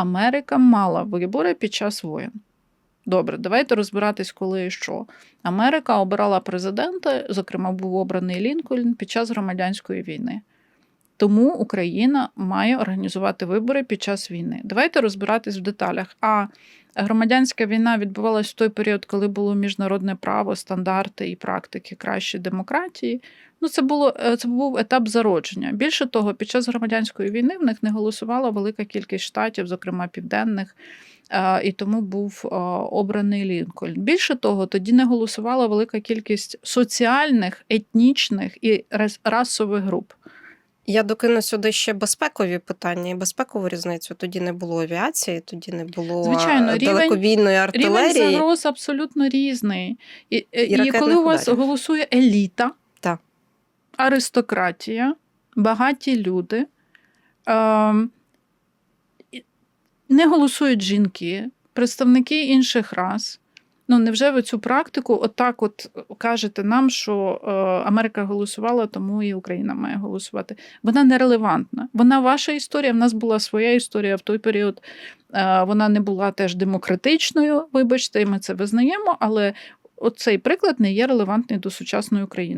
Америка мала вибори під час воєн. Добре, давайте розбиратись, коли і що. Америка обирала президента, зокрема, був обраний Лінкольн під час громадянської війни. Тому Україна має організувати вибори під час війни. Давайте розбиратись в деталях. А громадянська війна відбувалась в той період, коли було міжнародне право, стандарти і практики кращої демократії. Ну, це було е, це був етап зародження. Більше того, під час громадянської війни в них не голосувала велика кількість штатів, зокрема південних. е, І тому був е, обраний Лінкольн. Більше того, тоді не голосувала велика кількість соціальних, етнічних і расових груп. Я докину сюди ще безпекові питання і безпекову різницю. Тоді не було авіації, тоді не було Звичайно, е, рівень- далекобійної Рівень артилерії. загроз абсолютно різний. І, і, і коли у вас ударів. голосує еліта, Так. аристократія, багаті люди, і не голосують жінки, представники інших рас. Ну, невже ви цю практику отак от кажете нам, що е, Америка голосувала, тому і Україна має голосувати? Вона нерелевантна. Вона ваша історія. В нас була своя історія в той період. Е, вона не була теж демократичною, вибачте, і ми це визнаємо, але оцей приклад не є релевантний до сучасної України.